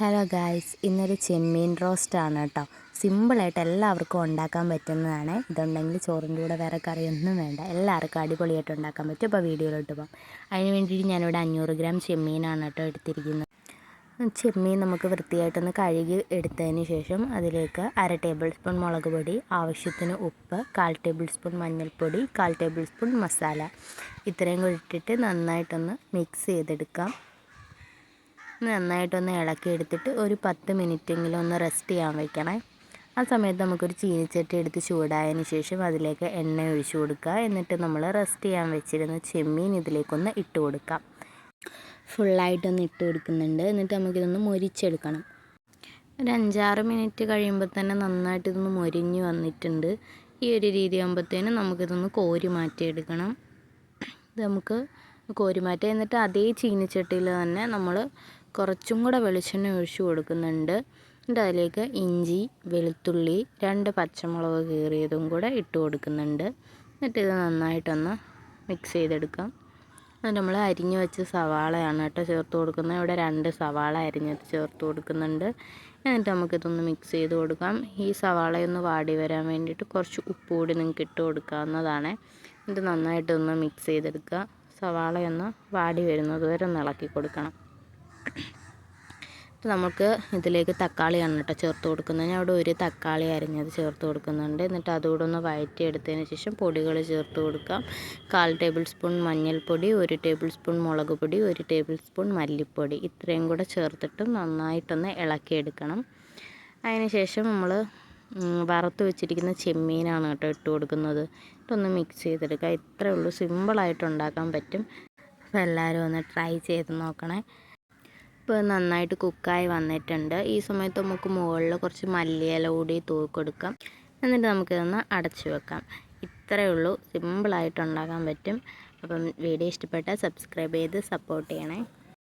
Hello guys ഇന്നൊരു ചെമ്മീൻ റോസ്റ്റാണ് കേട്ടോ. സിമ്പിളായിട്ട് എല്ലാവർക്കും ഉണ്ടാക്കാൻ പറ്റുന്നതാണ്. ഇതുണ്ടെങ്കിൽ ചോറിന്റെ കൂടെ വേറെ കറിയൊന്നും വേണ്ട. എല്ലാവർക്കും അടിപൊളിയായിട്ട് ഉണ്ടാക്കാൻ പറ്റും. അപ്പോൾ വീഡിയോയിലോട്ട് പോകാം അതിന് വേണ്ടിയിട്ട് ഞാനിവിടെ അഞ്ഞൂറ് ഗ്രാം ചെമ്മീനാണ് കേട്ടോ എടുത്തിരിക്കുന്നത്. ചെമ്മീൻ നമുക്ക് വൃത്തിയായിട്ടൊന്ന് കഴുകി എടുത്തതിന് ശേഷം അതിലേക്ക് അര ടേബിൾ സ്പൂൺ മുളക് പൊടി ആവശ്യത്തിന് ഉപ്പ് കാൽ ടേബിൾ സ്പൂൺ മഞ്ഞൾപ്പൊടി കാൽ ടേബിൾ സ്പൂൺ മസാല. ഇത്രയും കൂടി ഇട്ടിട്ട് നന്നായിട്ടൊന്ന് മിക്സ് ചെയ്തെടുക്കാം. നന്നായിട്ടൊന്ന് ഇളക്കി എടുത്തിട്ട് ഒരു പത്ത് മിനിറ്റെങ്കിലും ഒന്ന് റെസ്റ്റ് ചെയ്യാൻ വെക്കണേ. ആ സമയത്ത് നമുക്കൊരു ചീനിച്ചട്ടി എടുത്ത് ചൂടായതിന് ശേഷം അതിലേക്ക് എണ്ണ ഒഴിച്ചു കൊടുക്കുക. എന്നിട്ട് നമ്മൾ റെസ്റ്റ് ചെയ്യാൻ വെച്ചിരുന്ന ചെമ്മീൻ ഇതിലേക്കൊന്ന് ഇട്ട് കൊടുക്കാം ഫുള്ളായിട്ടൊന്ന് ഇട്ട് കൊടുക്കുന്നുണ്ട്. എന്നിട്ട് നമുക്കിതൊന്ന് മൊരിച്ചെടുക്കണം. ഒരു അഞ്ചാറ് മിനിറ്റ് കഴിയുമ്പോൾ തന്നെ നന്നായിട്ട് ഇതൊന്ന് മൊരിഞ്ഞ് വന്നിട്ടുണ്ട്. ഈ ഒരു രീതി ആകുമ്പോഴത്തേനും നമുക്കിതൊന്ന് കോരി മാറ്റിയെടുക്കണം. ഇത് നമുക്ക് കോരി മാറ്റി. എന്നിട്ട് അതേ ചീനിച്ചട്ടിയിൽ തന്നെ നമ്മൾ കുറച്ചും കൂടെ വെളിച്ചെണ്ണ ഒഴിച്ച് കൊടുക്കുന്നുണ്ട്. എന്നിട്ട് അതിലേക്ക് ഇഞ്ചി വെളുത്തുള്ളി രണ്ട് പച്ചമുളക് കീറിയതും കൂടെ ഇട്ട് കൊടുക്കുന്നുണ്ട്. എന്നിട്ട് ഇത് നന്നായിട്ടൊന്ന് മിക്സ് ചെയ്തെടുക്കാം. എന്നിട്ട് നമ്മൾ അരിഞ്ഞു വെച്ച സവാളയാണ് കേട്ടോ ചേർത്ത് കൊടുക്കുന്നത്. ഇവിടെ രണ്ട് സവാള അരിഞ്ഞത് ചേർത്ത് കൊടുക്കുന്നുണ്ട്. എന്നിട്ട് നമുക്കിതൊന്ന് മിക്സ് ചെയ്ത് കൊടുക്കാം. ഈ സവാളയൊന്ന് വാടി വരാൻ വേണ്ടിയിട്ട് കുറച്ച് ഉപ്പ് കൂടി നിങ്ങൾക്ക് ഇട്ട് കൊടുക്കാവുന്നതാണ്. എന്നിട്ട് നന്നായിട്ടൊന്ന് മിക്സ് ചെയ്തെടുക്കുക. സവാളയൊന്ന് വാടി വരുന്നത് വരെ ഒന്ന് ഇളക്കി കൊടുക്കണം. നമുക്ക് ഇതിലേക്ക് തക്കാളിയാണ് കേട്ടോ ചേർത്ത് കൊടുക്കുന്നത്. ഞാൻ അവിടെ ഒരു തക്കാളി അരിഞ്ഞത് ചേർത്ത് കൊടുക്കുന്നുണ്ട്. എന്നിട്ട് അതുകൂടെ ഒന്ന് വയറ്റി വഴറ്റിയെടുത്തതിന് ശേഷം പൊടികൾ ചേർത്ത് കൊടുക്കാം. കാൽ ടേബിൾ സ്പൂൺ മഞ്ഞൾപ്പൊടി ഒരു ടേബിൾ സ്പൂൺ മുളക് പൊടി ഒരു ടേബിൾ സ്പൂൺ മല്ലിപ്പൊടി. ഇത്രയും കൂടെ ചേർത്തിട്ട് നന്നായിട്ടൊന്ന് ഇളക്കിയെടുക്കണം. ശേഷം നമ്മൾ വറുത്ത് വെച്ചിരിക്കുന്ന ചെമ്മീനാണ് കേട്ടോ ഇട്ട് കൊടുക്കുന്നത്. ഇട്ടൊന്ന് മിക്സ് ചെയ്തെടുക്കുക ഇത്രയേ ഉള്ളൂ. സിമ്പിളായിട്ട് ഉണ്ടാക്കാൻ പറ്റും. അപ്പോൾ എല്ലാവരും ഒന്ന് ട്രൈ ചെയ്ത് നോക്കണേ. ഇപ്പോൾ നന്നായിട്ട് കുക്കായി വന്നിട്ടുണ്ട്. ഈ സമയത്ത് നമുക്ക് മുകളിൽ കുറച്ച് മല്ലിയില കൂടി തൂക്കി കൊടുക്കാം. എന്നിട്ട് നമുക്കിതൊന്ന് അടച്ചു വെക്കാം. ഇത്രയേ ഉള്ളൂ. സിമ്പിളായിട്ട് ഉണ്ടാക്കാൻ പറ്റും. അപ്പം വീഡിയോ ഇഷ്ടപ്പെട്ടാൽ സബ്സ്ക്രൈബ് ചെയ്ത് സപ്പോർട്ട് ചെയ്യണേ.